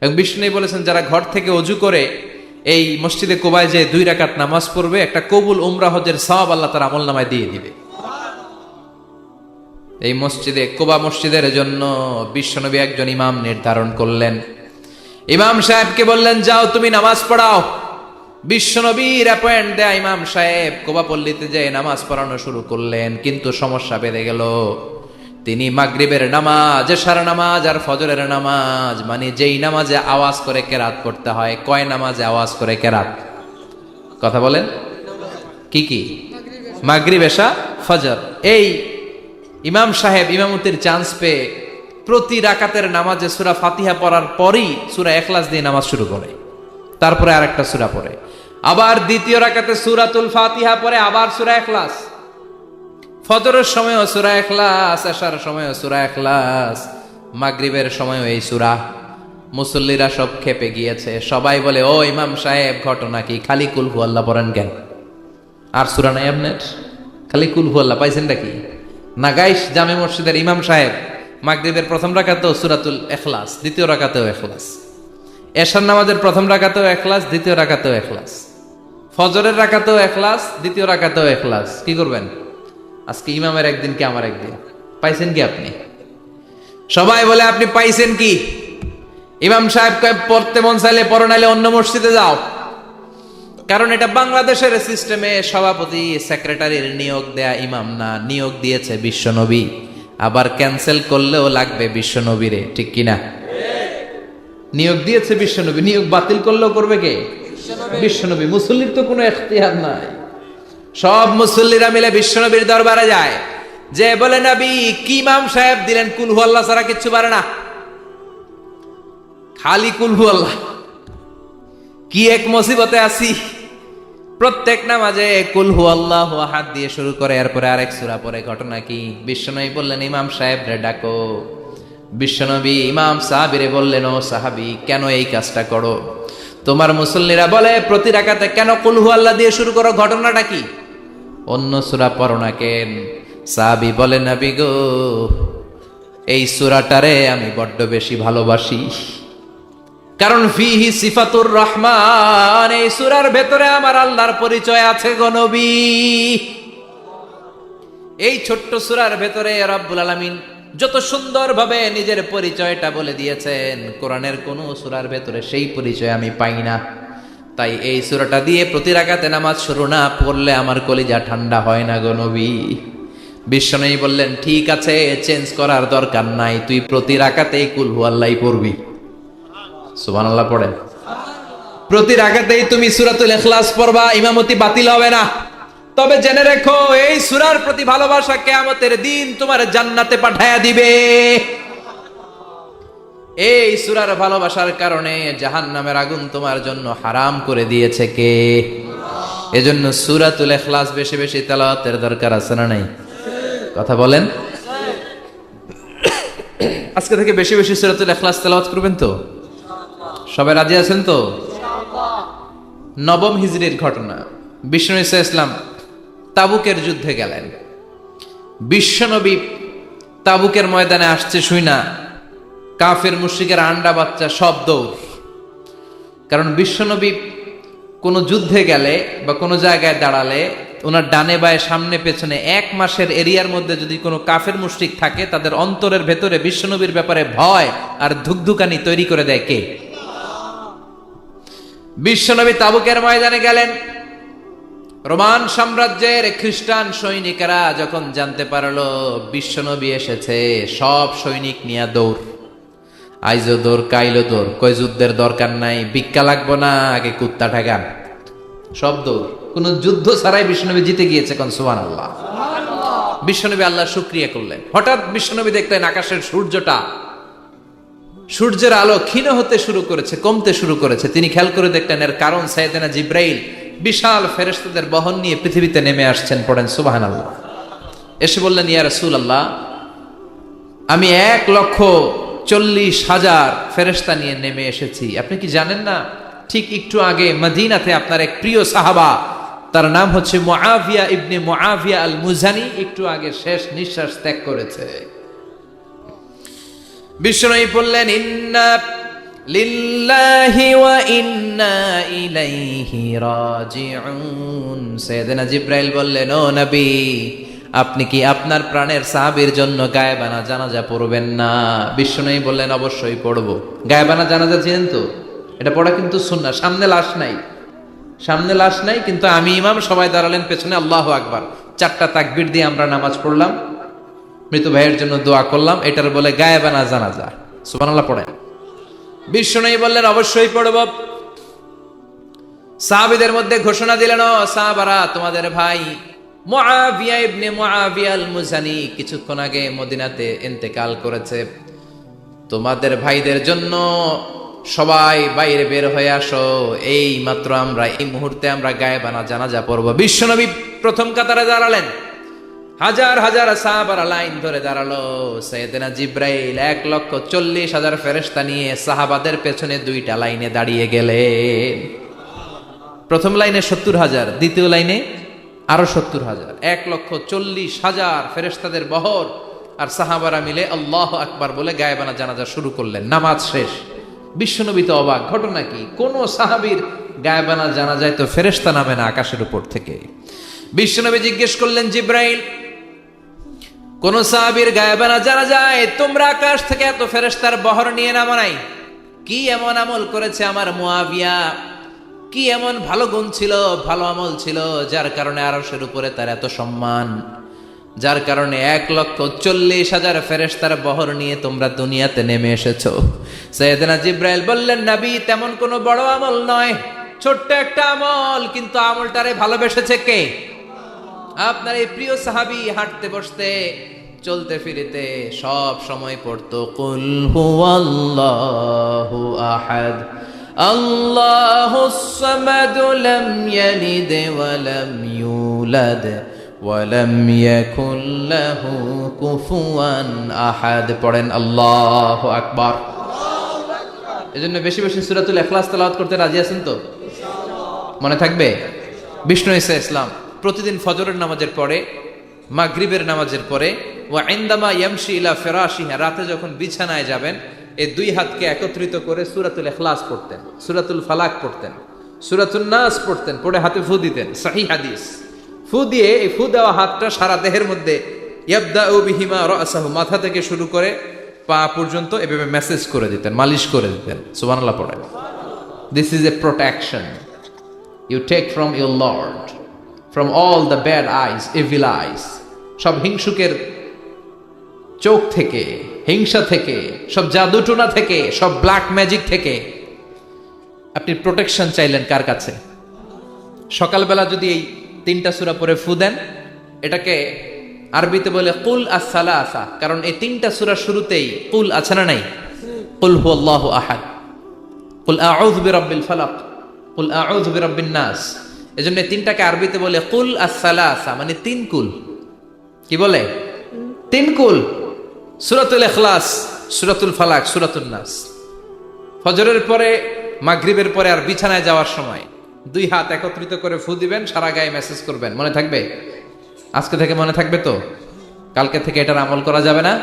এবং বিষ্ণু বলেছেন, যারা ঘর থেকে অজু করে এই মসজিদে কোবায় যে দুই রাকাত নামাজ পড়বে, একটা কবুল উমরা হজের সব আল্লাহ তার আমল নামায় দিয়ে দিবে। এই মসজিদে, কোবা মসজিদের জন্য বিশ্বনবী একজন ইমাম নির্ধারণ করলেন। ইমাম সাহেবকে বললেন, যাও, তুমি নামাজ পড়াও। বিশ্বনবীর অ্যাপয়েন্ট দেয়া ইমাম সাহেব কোবা পল্লীতে যে নামাজ পড়ানো শুরু করলেন, কিন্তু সমস্যা বেড়ে গেল। তিনি মাগরিবের নামাজ, এশার নামাজ আর ফজরের নামাজ মানে যেই নামাজে আওয়াজ করে কেরাত পড়তে হয়। কয় নামাজে আওয়াজ করে কেরাত? কথা বলেন। কি কি? মাগরিব, এশা, ফজর। এই ইমাম সাহেব, ইমামতির চান্স পেয়ে প্রতি রাকাতের নামাজে সুরা ফাতিহা পড়ার পরই সুরা এখলাস দিয়ে নামাজ শুরু করে। তারপরে আরেকটা সুরা পড়ে। আবার দ্বিতীয় রাকাতে সুরাতুল ফাতিহা পরে আবার সুরা এখলাস ফজরের সময়ও সুরা এখলাস আসার সময়ও সুরা এখলাস মাগরিবের সময়ও এই সুরা। মুসল্লিরা সব খেপে গিয়েছে। সবাই বলে, ও ইমাম সাহেব, ঘটনা কি? খালি কুলহু আল্লাহ পড়েন কেন? আর সুরা নাই আপনার খালি কুলহু আল্লাহ পাইছেন নাকি নাগাইশ জামে মসজিদের ইমাম সাহেব, মাগরিবের প্রথম রাকাতেও সুরাতুল এখলাস দ্বিতীয় রাকাতেও এখলাস এশার নামাজের প্রথম রাকাতেও এখলাস দ্বিতীয় রাকাতেও এখলাস ফজরের রাকাতেও এখলাস দ্বিতীয় রাকাতেও এখলাস কি করবেন? আজকে ইমামের একদিন কি আমার একদিন? পাইছেন কি আপনি? সবাই বলে, আপনি পাইছেন কি? ইমাম সাহেব পড়তে মন চাইলে পড়ো নাইলে অন্য মসজিদে যাও। কারণ এটা বাংলাদেশের সিস্টেমে সভাপতি সেক্রেটারির নিয়োগ দেয়া ইমাম না, নিয়োগ দিয়েছে বিশ্বনবী। আবার ক্যান্সেল করলেও লাগবে বিশ্বনবীরে, ঠিক কিনা? নিয়োগ দিয়েছে বিশ্বনবী, নিয়োগ বাতিল করলেও করবে কে? বিশ্বনবী, মুসল্লির তো কোনো এখতিয়ার নাই। সব মুসল্লিরা মিলে বিশ্বনবীর দরবারে যায়। যে বলে, নবী, কি ইমাম সাহেব দিলেন? কুলহু আল্লাহ ছাড়া কিচ্ছু পারে না। খালি কুলহু আল্লাহ। কি এক মুসিবতে আছি। প্রত্যেক নামাজে কুলহু আল্লাহ হাত দিয়ে শুরু করে, এরপরে আরেক সূরা পরে ঘটনা কি? বিশ্বনবী বললেন, ইমাম সাহেব, রে ডাকো। বিশ্বনবী ইমাম সাহাবিরে বললেন, ও সাহাবি, কেন এই কাজটা করো? তোমার মুসল্লিরা বলে, প্রতি রাকাতে কেন কুলহু আল্লাহ দিয়ে শুরু করো? ঘটনাটা কি? অন্য সূরা পড়ো না কেন? সাহাবি বলে, নবী গো, এই সূরাটারে আমি বড্ড বেশি ভালোবাসি। কারণ ফিহি সিফাতুর রহমান, এই সুরার ভেতরে আমার আল্লাহর পরিচয় আছে গো এই ছোট্ট সুরার ভেতরে রব্বুল আলামিন যত সুন্দরভাবে নিজের পরিচয়টা বলে দিয়েছেন, কোরআনের কোন সুরার ভেতরে সেই পরিচয় আমি পাই না। তাই এই সুরাটা দিয়ে প্রতি রাকাতে নামাজ শুরু না পড়লে আমার কলিজা ঠান্ডা হয় না গো নবী। বিশ্বনবী বললেন, ঠিক আছে চেঞ্জ করার দরকার নাই, তুই প্রতি রাকাতেই কুলহু আল্লাহ পড়বি। সুবান আল্লাহ পড়েন। প্রতি রাখাতেই তুমি সুরাতুল এখলাস পড়বা, ইমামতি বাতিল হবে না। তবে জেনে রেখো, এই সুরার প্রতি ভালোবাসা কেয়ামতের দিন তোমার জান্নাতে পাঠায়া দিবে। এই সুরার ভালোবাসার কারণে জাহান নামের আগুন তোমার জন্য হারাম করে দিয়েছে কে? এজন্য সুরাতুল এখলাস বেশি বেশি তেলাওয়াতের দরকার আছে না নাই? কথা বলেন। আজকে থেকে বেশি বেশি সুরাতুল এখলাস তেলাওয়াত করবেন তো? সবাই রাজি আছেন তো? নবম হিজরির ঘটনা। বিষ্ণু ইসা ইসলাম তাবুকের যুদ্ধে গেলেন। বিশ্বনবী তাবুকের ময়দানে আসছে শুই না। কাফের মুশিকের আন্ডা বাচ্চা সব দৌড়। কারণ বিশ্বনবী কোনো যুদ্ধে গেলে বা কোনো জায়গায় দাঁড়ালে ওনার ডানে বায়ে সামনে পেছনে এক মাসের এরিয়ার মধ্যে যদি কোনো কাফের, মুশরিক থাকে, তাদের অন্তরের ভেতরে বিশ্বনবীর ব্যাপারে ভয় আর ধুকধুকানি তৈরি করে দেয় কে? বিশ্বনবী তাবুকের ময়দানে গেলেন। রোমান সাম্রাজ্যের খ্রিস্টান সৈনিকেরা যখন জানতে পারল বিশ্বনবী এসেছে, সব সৈনিক নিয়ে দৌড়। আইজো দোর কাইলো দোর। কই যুদ্ধের দরকার নাই ভিক্ষা লাগবো না আগে কুত্তা ঠেকান। সব দৌড় কোন যুদ্ধ ছাড়াই বিশ্বনবী জিতে গিয়েছে কোন সুবান আল্লাহ বিশ্বনবী আল্লাহ শুক্রিয়া করলেন। হঠাৎ বিশ্বনবী দেখলেন আকাশের সূর্যটা সূর্যের আলো ক্ষীণ হতে শুরু করেছে কমতে শুরু করেছে। তিনি খেয়াল করে দেখলেন এর কারণ সাইদেনা জিব্রাইল বিশাল ফেরেস্তাদের বহন নিয়ে পৃথিবীতে নেমে আসছেন পড়েন সুবাহান আল্লাহ এসে বললেন ইয়া রসুল আল্লাহ আমি এক লক্ষ চল্লিশ হাজার ফেরেস্তা নিয়ে নেমে এসেছি। আপনি কি জানেন না? ঠিক একটু আগে মদিনাতে আপনার এক প্রিয় সাহাবা, তার নাম হচ্ছে মুআভিয়া ইবনে মুআভিয়া আল মুজানি একটু আগে শেষ নিঃশ্বাস ত্যাগ করেছে। বিশ্বনবী বললেন, ইন্না লিল্লাহি ওয়া ইন্না ইলাইহি রাজিউন। সাইয়েদনা জিব্রাইল বললেন, ও নবী আপনি কি আপনার প্রাণের সাহাবীর জন্য গায়েবানা জানাজা পড়বেন না? বিষ্ণুই বললেন, অবশ্যই পড়ব। গায়েবানা জানাজা চিনেন তো? এটা পড়া কিন্তু সুন্নাহ। সামনে লাশ নাই। সামনে লাশ নাই, কিন্তু আমি ইমাম, সবাই দাঁড়ালেন পেছনে, আল্লাহ আকবার। চারটা তাকবির দিয়ে আমরা নামাজ পড়লাম। মৃত ভাইয়ের জন্য দোয়া করলাম। এটার বলে গায়েবানা জানাজা। সুবহানাল্লাহ, পড়েন। বিষ্ণু বললেন, অবশ্যই পড়ব। সাহাবিদের মধ্যে ঘোষণা দিলেন সাহাবারা, তোমাদের ভাই মুআবিয়া ইবনে মুআবিয়া আল মুজানি কিছুক্ষণ আগে মদিনাতে ইন্তেকাল করেছে। তোমাদের ভাইদের জন্য সবাই বাইরে বের হয়ে আসো। এই মাত্র আমরা, এই মুহূর্তে আমরা গায়েবানা জানাজা পড়ব। বিশ্বনবী প্রথম কাতারে দাঁড়ালেন। হাজার হাজার সাহাবারা লাইন ধরে দাঁড়াল। সৈয়দনা জিব্রাইল এক লক্ষ চল্লিশ হাজার ফেরেস্তা নিয়ে সাহাবাদের পেছনে দুইটা লাইনে দাঁড়িয়ে গেলে প্রথম লাইনে সত্তর হাজার, দ্বিতীয় লাইনে আরও সত্তর হাজার, এক লক্ষ চল্লিশ হাজার ফেরেস্তাদের বহর। আর সাহাবারা মিলে আল্লাহ আকবার বলে গায়েবানা জানাজা শুরু করলেন। নামাজ শেষ। বিশ্বনবী তো অবাক। ঘটনা কি? কোন সাহাবীর গায়েবানা জানা যায় তো ফেরেস্তা নামে না আকাশের উপর থেকে। বিশ্বনবী জিজ্ঞেস করলেন, জিব্রাইল, কোন সাহাবীর গায়েবানা জানা যায় তোমরা আকাশ থেকে এত ফেরেস্তার বহর নিয়ে নামো কি এমন আমল করেছে আমার মুয়াবিয়া? কি এমন ভালো গুণ ছিল, ভালো আমল ছিল, যার কারণে আরশের উপরে তার এত সম্মান? যার কারণে এক লক্ষ চল্লিশ হাজার ফেরেস্তার বহর নিয়ে তোমরা দুনিয়াতে নেমে এসেছ। সৈয়দনা জিব্রাইল বললেন, নাবি, তেমন কোনো বড় আমল নয়। ছোট্ট একটা আমল, কিন্তু আমলটারে ভালোবেসেছে কে? আপনার এই প্রিয় সাহাবি হাঁটতে, বসতে, চলতে, ফিরিতে সব সময় পড়তো, কুল আহাদ। আল্লাহু সামাদ লাম ইয়ালিদ ওয়া লাম ইউলাদ ওয়া লাম ইয়াকুল লাহু কুফুয়ান আহাদ। পড়েন আল্লাহু আকবার। এজন্য বেশি বেশি সূরাতুল ইখলাস তেলাওয়াত করতে রাজি আছেন তো? মনে থাকবে? বিষ্ণু ইসা ইসলাম, প্রতিদিন ফজরের নামাজের পরে, মাগরিবের নামাজের পরে ও আইন্দামা ইয়ামশি ইলা ফেরাশিহা, রাতে যখন বিছানায় যাবেন এই দুই হাতকে একত্রিত করে সুরাতুল ইখলাস পড়তেন, সুরাতুল ফালাক পড়তেন সুরাতুল নাস পড়তেন, পড়ে হাতে ফু দিতেন সাহি হাদিস। ফু দিয়ে এই ফু দেওয়া হাতটা সারা দেহের মধ্যে ইয়াবদা ও বিহিমা রাসাহু মাথা থেকে শুরু করে পা পর্যন্ত এভাবে মেসেজ করে দিতেন, মালিশ করে দিতেন। সুবহানাল্লাহ পড়েন। This is a protection you take from your lord from all the bad eyes evil eyes সব হিংসুকের চোখ থেকে হিংসা থেকে, সব জাদুটোনা থেকে, সব ব্ল্যাক ম্যাজিক থেকে। আপনি প্রোটেকশন চাইলেন কার কাছে? সকালবেলা যদি এই তিনটা সুরা পরে ফু দেন, এটাকে আরবিতে বলে কুল আসালা আসা কারণ এই তিনটা সুরা শুরুতেই কুল আছে না নাই? কুল হু আল্লাহ আহাদ। কুল আউযু বিরাব্বিল ফালাক। কুল আউযু বিরাব্বিন নাস। এজন্য তিনটাকে আরবিতে বলে কুল আসালা আসা মানে তিন কুল। কি বলে? তিন কুল। সূরাতুল এখলাস, সুরাতুল ফালাক সুরাতুল নাস। ফজরের পরে, মাগরিবের পরে আর বিছানায় যাওয়ার সময় দুই হাত একত্রিত করে ফু দিবেন, সারা গায়ে মেসেজ করবেন। মনে থাকবে? আজকে থেকে মনে থাকবে তো? কালকে থেকে এটার আমল করা যাবে না?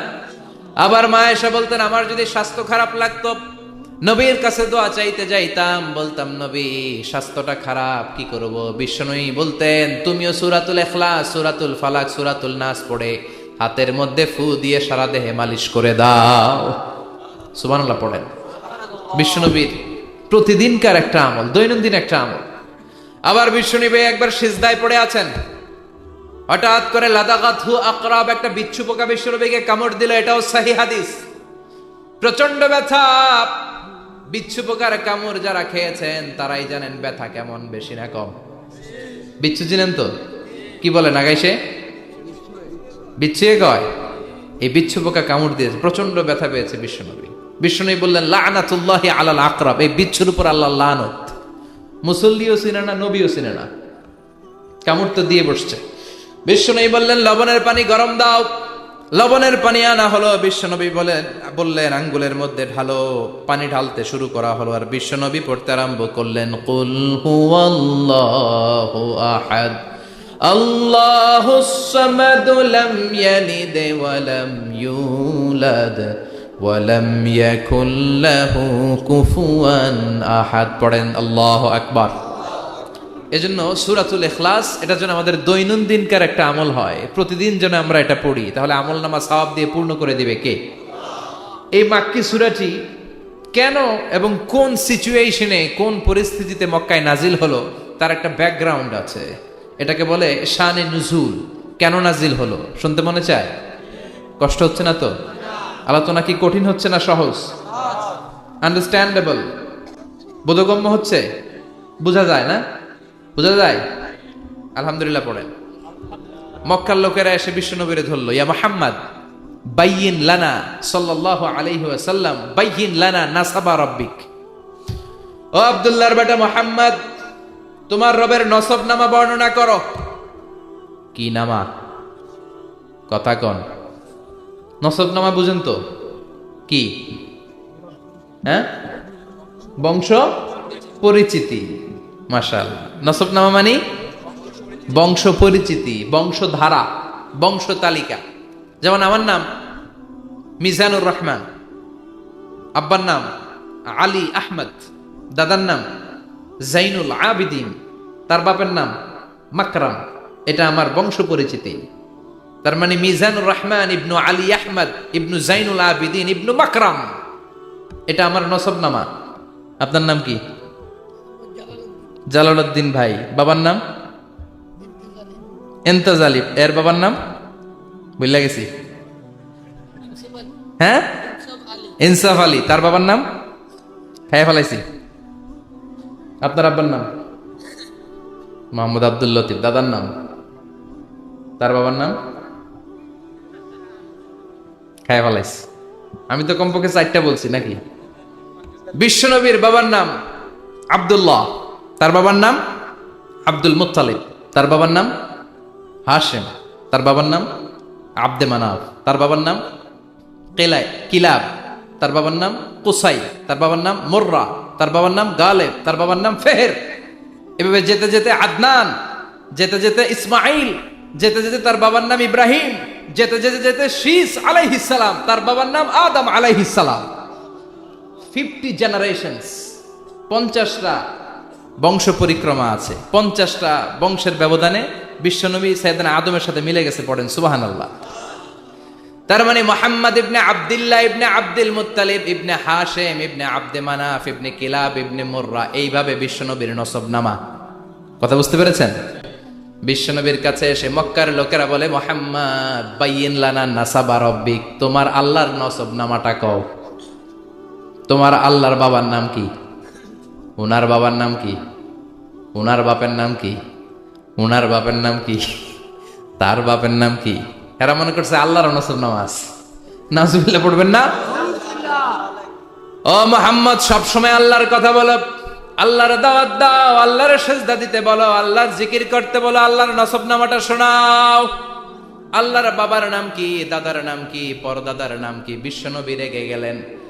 আবার মা এসে বলতেন, আমার যদি স্বাস্থ্য খারাপ লাগতো, নবীর কাছে দোয়া চাইতে যাইতাম। বলতাম, নবী, স্বাস্থ্যটা খারাপ, কি করব? বিশ্বনয়ী বলতেন, তুমিও সুরাতুল এখলাস, সুরাতুল ফালাক, সুরাতুল নাস পড়ে হাতের মধ্যে ফু দিয়ে সারা দেহে মালিশ করে দাও। সুবহানাল্লাহ, পড়েন। বিশ্বনবীর প্রতিদিনকার একটা আমল, দৈনন্দিন একটা আমল। আবার বিশ্বনবী একবার সিজদায় পড়ে আছেন। হঠাৎ করে লাদাগাত হু আকরাব একটা বিচ্ছু পোকা বিশ্বনবীকে কামড় দিল, এটাও সাহি হাদিস। প্রচণ্ড ব্যথা। বিচ্ছু পোকার কামড় যারা খেয়েছেন, তারাই জানেন ব্যথা কেমন, বেশি না কম। বিচ্ছু চিনেন তো? কি বলে, নাগাইছে? বিচ্ছুয়ে কয় এই বিচ্ছু পোকা কামড় দিয়েছে প্রচণ্ড ব্যথা পেয়েছে বিশ্বনবী। বিশ্বনবী বললেন, লানাতুল্লাহ আলাল আকরাব এই বিচ্ছুর উপর আল্লাহ লানত। মুসল্লিও চিনে না, নবীও চিনে না। কামড় তো দিয়ে বসছে। বিশ্বনবী বললেন, লবণের পানি গরম দাও। লবণের পানি আনা হলো। বিশ্বনবী বলেন, বললেন, আঙ্গুলের মধ্যে ঢালো, পানি ঢালতে শুরু করা হলো। আর বিশ্বনবী পড়তে আরম্ভ করলেন, কুল হুয়াল্লাহু আহাদ। সামাদ লাম ইয়ালিদ ওয়া লাম ইউলাদ ওয়ালাম ইয়াকুল লাহু কুফুয়ান আহাদ। পড়েন আল্লাহু আকবার। এজন্য সূরাতুল ইখলাস, এটা যেন আমাদের দৈনন্দিনকার একটা আমল হয়। প্রতিদিন যেন আমরা এটা পড়ি, তাহলে আমল নামা সওয়াব দিয়ে পূর্ণ করে দিবে কে? এই মাক্কি সূরাটি কেন এবং কোন সিচুয়েশনে কোন পরিস্থিতিতে মক্কায় নাজিল হলো, তার একটা ব্যাকগ্রাউন্ড আছে। এটাকে বলে শানে নুজুল। কেন নাজিল হলো? শুনতে মনে চায়? কষ্ট হচ্ছে না তো? আলোচনা কি কঠিন হচ্ছে না সহজ? আন্ডারস্ট্যান্ডেবল বোধগম্য হচ্ছে? বোঝা যায় না? বোঝা যায়? আলহামদুলিল্লাহ পড়েন মক্কার লোকেরা এসে বিশ্বনবীরে ধরলো, ইয়া মোহাম্মদ, বাইয়িন লানা সাল্লাল্লাহু আলাইহি ওয়াসাল্লাম, বাইয়িন লানা নাসাবা রাব্বিক। ও আব্দুল্লাহর বেটা মোহাম্মদ তোমার রবের নসব নামা বর্ণনা করো। কি নামা? কথা কন। নসব নামা বুঝেন তো। কি? হ্যাঁ? বংশ? পরিচিতি। মাশাল। নসব নামা মানে? বংশ পরিচিতি, বংশধারা, বংশ তালিকা। যেমন আমার নাম, মিজানুর রহমান। আব্বার নাম, আলী আহমদ। দাদার নাম জাইনুল আবিদিন, তার বাপের নাম মাকরাম। এটা আমার বংশ পরিচিতি তার মানে মিজানুর রহমান ইবনু আলী আহমদ ইবনু জাইনুল আবিদিন ইবনু মাকরাম। এটা আমার নসবনামা। আপনার নাম কি? জালালউদ্দিন ভাই। বাবার নাম? এন্তাজ আলিফ এর বাবার নাম? বুঝলা গেছি। হ্যাঁ? ইনসাফ আলী। তার বাবার নাম? হ্যাঁ ফেলাইছি। আপনার আব্বার নাম? মোহাম্মদ আব্দুল লতিফ। দাদার নাম? তার বাবার নাম? খায় ফেলাইছি আমি তো কমপক্ষে চারটা বলছি নাকি? বিশ্বনবীর বাবার নাম আব্দুল্লাহ। তার বাবার নাম আব্দুল মুত্তালিব। তার বাবার নাম হাশেম। তার বাবার নাম আব্দে মানাব। তার বাবার নাম কেলাই কিলাব। তার বাবার নাম কুসাই। তার বাবার নাম মোর্রা। তার বাবার নাম গালেব, তার বাবার নাম ফেহের। এভাবে যেতে যেতে আদনান, যেতে যেতে ইসমাইল যেতে যেতে তার বাবার নাম ইব্রাহিম, যেতে যেতে যেতে শীস আলাইহিসালাম তার বাবার নাম আদম আলাইহিসালাম ফিফটি জেনারেশনস, পঞ্চাশটা বংশ পরিক্রমা আছে। পঞ্চাশটা বংশের ব্যবধানে বিশ্বনবী সাইদান আদমের সাথে মিলে গেছে পড়েন সুবাহান আল্লাহ তার মানে মোহাম্মদ ইবনে আবদুল্লাহ ইবনে আব্দুল মুত্তালিব, ইবনে হাশেম, ইবনে আব্দে মানাফ, ইবনে কিলাব, ইবনে মুর্রা, এইভাবে বিশ্বনবীর নসব নামা কথা বুঝতে পেরেছেন? বিশ্বনবীর কাছে এসে মক্কার লোকেরা বলে, মোহাম্মদ বাইয়িন লানা নাসাবা রব্বিক, তোমার আল্লাহর নসব নামাটা কও। তোমার আল্লাহর বাবার নাম কি? উনার বাবার নাম কি? উনার বাপের নাম কি? উনার বাপের নাম কি? তার বাপের নাম কি? এরা মনে করছে আল্লাহর নসব নামাজ। নাজুবিল্লা পড়বেন না? ও মোহাম্মদ, সবসময় আল্লাহর কথা বলো। আল্লাহর দাওয়াত দাও, আল্লাহর সেজদা দিতে বলো, আল্লাহর জিকির করতে বলো, আল্লাহর নসব নামাটা শোনাও। আল্লাহর বাবার নাম কি, দাদার নাম কি, পরদাদার নাম কি, বিশ্বনবী রেগে গেলেন।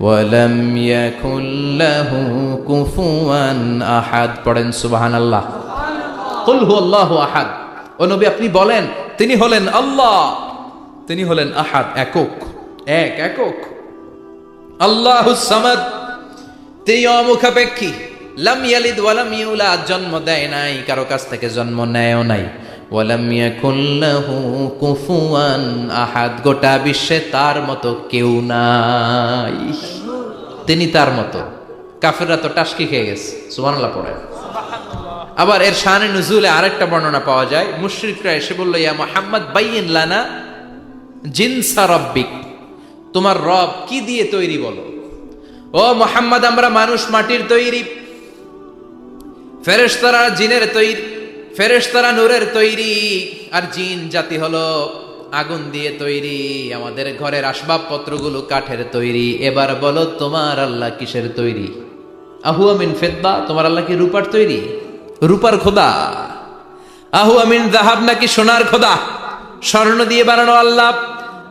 ওয়ালাম ইয়াকুল লাহু কুফুয়ান আহাদ। পড়েন সুবহানাল্লাহ। কুল হুয়াল্লাহু আহাদ। ও নবী, আপনি বলেন, তিনি হলেন আল্লাহ। তিনি হলেন আহাদ, একক। এক, একক। আল্লাহুস সামাদ। তিনি অমুখাপেক্ষী। লাম ইয়ালিদ ওয়ালাম ইউলাদ। জন্ম দেয় নাই, কারও কাছ থেকে জন্ম নেয়ও নাই। ওয়ালাম ইয়াকুল লাহু কুফুয়ান আহাদ। গোটা বিশ্বে তার মতো কেউ নাই। তিনি তার মতো। কাফেররা তো টাসকি খেয়ে গেছে, সুবহানাল্লাহ পড়ে। আবার এর শানে নুজুলে আরেকটা বর্ণনা পাওয়া যায়। মুশরিকরা এসে বলল, ইয়া মুহাম্মদ, বাইয়িন লানা জিনসা রব্বিক। তোমার রব কি দিয়ে তৈরি বলো? ও মোহাম্মদ, আমরা মানুষ মাটির তৈরি। ফেরেশতারা জিনের তৈরি। ফেরেশতারা নূরের তৈরি, আর জিন জাতি হলো আগুন দিয়ে তৈরি, আমাদের ঘরের আসবাবপত্রগুলো কাঠের তৈরি। এবার বলো, তোমার আল্লাহ কিসের তৈরি? আহু আমিন ফেদ্দা তোমার আল্লাহ কি রূপার তৈরি? রূপার খোদা। আহু আমিন জাহাব নাকি সোনার খোদা? স্বর্ণ দিয়ে বানানো আল্লাহ।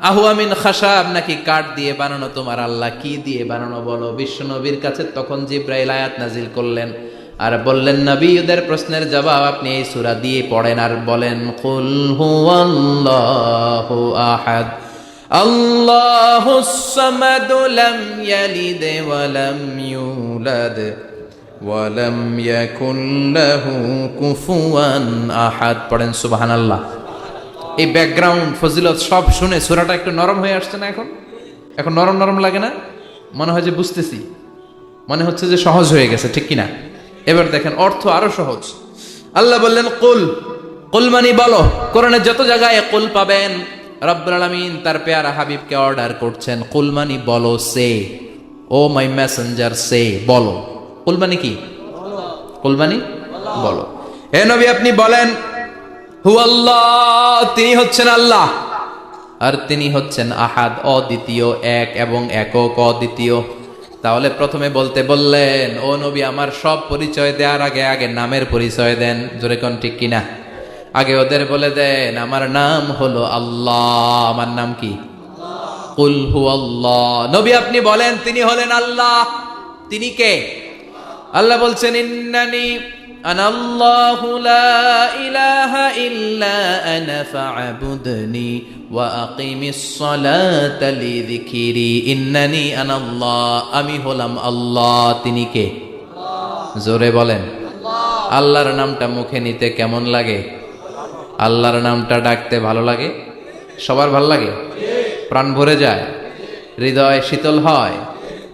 আহু আমিন খাসাব নাকি কাঠ দিয়ে বানানো? তোমার আল্লাহ কি দিয়ে বানানো? বলো বিশ্ব নবীর কাছে তখন জিব্রাইল আয়াত নাজিল করলেন। আর বললেন নবী ওদের প্রশ্নের জবাব আপনি এই সূরা দিয়ে পড়েন আর বলেন, কুল হুয়াল্লাহু আহাদ। আল্লাহুস সামাদ লাম ইয়ালিদ ওয়া লাম ইউলাদ ওয়ালাম ইয়াকুন লাহু কুফুয়ান আহাদ। পড়েন, সুবহানাল্লাহ। এই ব্যাকগ্রাউন্ড ফজিলত সব শুনে সূরাটা একটু নরম হয়ে আসছে না এখন? এখন নরম নরম লাগে না? মনে হয় যে বুঝতেছি। মনে হচ্ছে যে সহজ হয়ে গেছে, ঠিক কিনা? এবার দেখেন, অর্থ আরও সহজ। আল্লাহ বললেন, কুল কুল মানি বলো, কোরআনের যত জায়গায় কুল পাবেন, রব্বুল আলামিন তার পেয়ারা হাবিবকে অর্ডার করছেন, কুল মানি বলো, সে। ও মাই মেসেঞ্জার, সে, বলো। কুল মানি কি? কুল মানি বলো। হে নবী, আপনি বলেন হু আল্লাহ তিনি হচ্ছেন আল্লাহ। আর তিনি হচ্ছেন আহাদ, অদ্বিতীয়, এক এবং একক, অদ্বিতীয়। তাহলে প্রথমে বলতে বললেন, ও নবী, আমার সব পরিচয় দেওয়ার আগে আগে নামের পরিচয় দেন। জোরে কোন ঠিক কিনা? আগে ওদের বলে দেন, আমার নাম হলো আল্লাহ। আমার নাম কি? আল্লাহ নবী আপনি বলেন, তিনি হলেন আল্লাহ। তিনি কে? আল্লাহ বলছেন, ইন্নানি ইলাহা ইল্লা আনা ফা'বুদনি ওয়া আকিমিস সালাতা লিযিকরি ইন্নানি আনা আল্লাহ আমি হলাম আল্লাহ। তিনি কে? জোরে বলেন। আল্লাহর নামটা মুখে নিতে কেমন লাগে? আল্লাহর নামটা ডাকতে ভালো লাগে? সবার ভালো লাগে? প্রাণ ভরে যায়? হৃদয় শীতল হয়?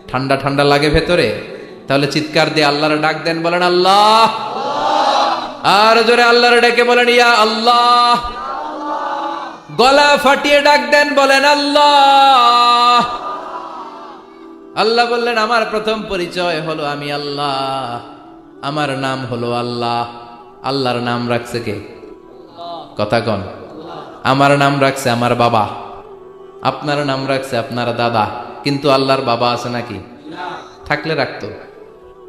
ঠান্ডা ঠান্ডা লাগে ভেতরে? তাহলে চিৎকার দিয়ে আল্লাহর ডাক দেন, বলেন, আল্লাহ! আর জোরে আল্লাহর ডেকে বলেন, ইয়া আল্লাহ। গলা ফাটিয়ে ডাক দেন, বলেন, আল্লাহ। আল্লাহ বললেন, আমার প্রথম পরিচয় হলো আমি আল্লাহ। আমার নাম হলো আল্লাহ। আল্লাহর নাম রাখছে কে? কথা কন। আমার নাম রাখছে আমার বাবা। আপনার নাম রাখছে আপনার দাদা। কিন্তু আল্লাহর বাবা আছে নাকি? থাকলে রাখতো।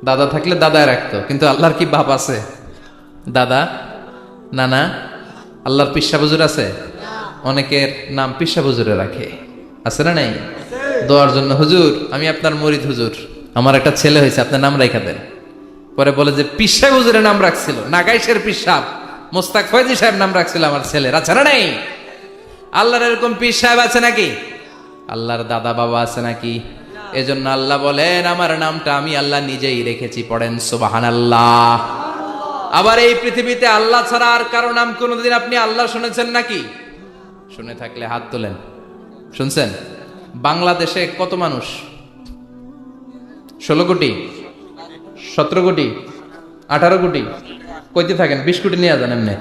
দাদা থাকলে দাদায় রাখতো। কিন্তু আল্লাহর কি বাপ আছে? দাদা, নানা, আল্লাহর পিসা বুজুর আছে? অনেকের নাম পিসা বুজুরে রাখে। আছে না নাই? দোয়ার জন্য, হুজুর, আমি আপনার মরিদ হুজুর। আমার একটা ছেলে হয়েছে, আপনার নাম রেখা দেন। পরে বলে যে, পিসা হুজুরের নাম রাখছিল, নাগাইশের পিসাব। মোস্তাক ফয়জি সাহেব নাম রাখছিল আমার ছেলের, আছে না নাই? আল্লাহর এরকম পীর সাহেব আছে নাকি? আল্লাহর দাদা বাবা আছে নাকি? এজন্য আল্লাহ বলেন, আমার নামটা আমি আল্লাহ নিজেই রেখেছি, পড়েন সুবাহান আল্লাহ আবার এই পৃথিবীতে আল্লাহ ছাড়া আর কারও নাম কোনোদিন আপনি আল্লাহ শুনেছেন নাকি? শুনে থাকলে হাত তোলেন। শুনছেন? বাংলাদেশে কত মানুষ? ষোলো কোটি? সতেরো কোটি? আঠারো কোটি? কইতে থাকেন, বিশ কোটি নিয়ে যান এমনি।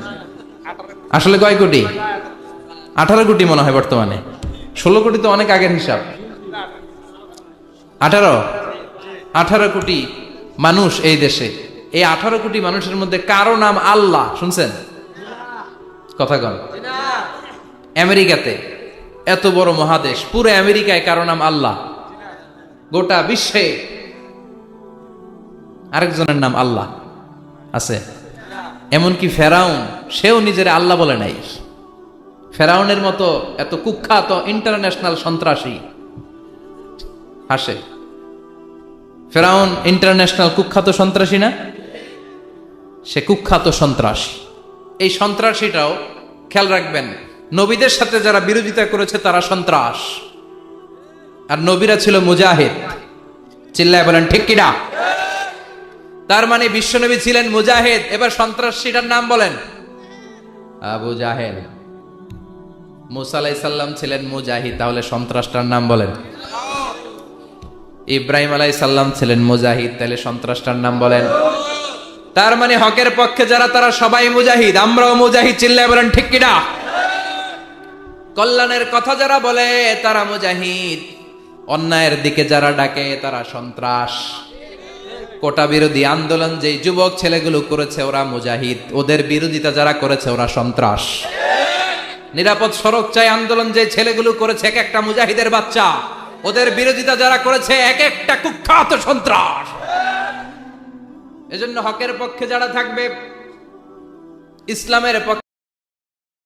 আসলে কয় কোটি? আঠারো কোটি মনে হয় বর্তমানে। ষোলো কোটি তো অনেক আগের হিসাব। আঠারো? আঠারো কোটি মানুষ এই দেশে। এই আঠারো কোটি মানুষের মধ্যে কারও নাম আল্লাহ, শুনছেন? কথা কন। আমেরিকাতে এত বড় মহাদেশ, পুরো আমেরিকায় কারও নাম আল্লাহ। গোটা বিশ্বে আরেকজনের নাম আল্লাহ আছে। এমনকি ফেরাউন, সেও নিজের আল্লাহ বলে নাই। ফেরাউনের মতো এত কুখ্যাত ইন্টারন্যাশনাল সন্ত্রাসী হাসে ফেরাউন ইন্টারন্যাশনাল কুখ্যাত সন্ত্রাসী না? সে কুখ্যাত সন্ত্রাসী। এই সন্ত্রাসীটাও খেয়াল রাখবেন, নবীদের সাথে যারা বিরোধিতা করেছে তারা সন্ত্রাস। আর নবীরা ছিল মুজাহিদ। চিল্লায় বলেন, ঠিক কিনা তার মানে বিশ্বনবী ছিলেন মুজাহিদ। এবার সন্ত্রাসীটার নাম বলেন, আবু জাহেল। মুসা আলাইসাল্লাম ছিলেন মুজাহিদ, তাহলে সন্ত্রাসটার নাম বলেন। ইব্রাহিম আলাই সাল্লাম ছিলেন মুজাহিদ, তাহলে সন্ত্রাসটার নাম বলেন তার মানে হকের পক্ষে যারা, তারা সবাই মুজাহিদ। আমরাও মুজাহিদ, চিল্লায় বলেন, ঠিক কিনা? কল্যাণের কথা যারা বলে, তারা মুজাহিদ। অন্যায়ের দিকে যারা ডাকে, তারা সন্ত্রাস। কোটা বিরোধী আন্দোলন যে যুবক ছেলেগুলো করেছে, ওরা মুজাহিদ। ওদের বিরোধিতা যারা করেছে, ওরা সন্ত্রাস। নিরাপদ সড়ক চাই আন্দোলন যে ছেলেগুলো করেছে, এক একটা মুজাহিদের বাচ্চা। ওদের বিরোধিতা যারা করেছে, এক একটা কুখ্যাত সন্ত্রাস। এজন্য হকের পক্ষে যারা থাকবে ইসলামের পক্ষে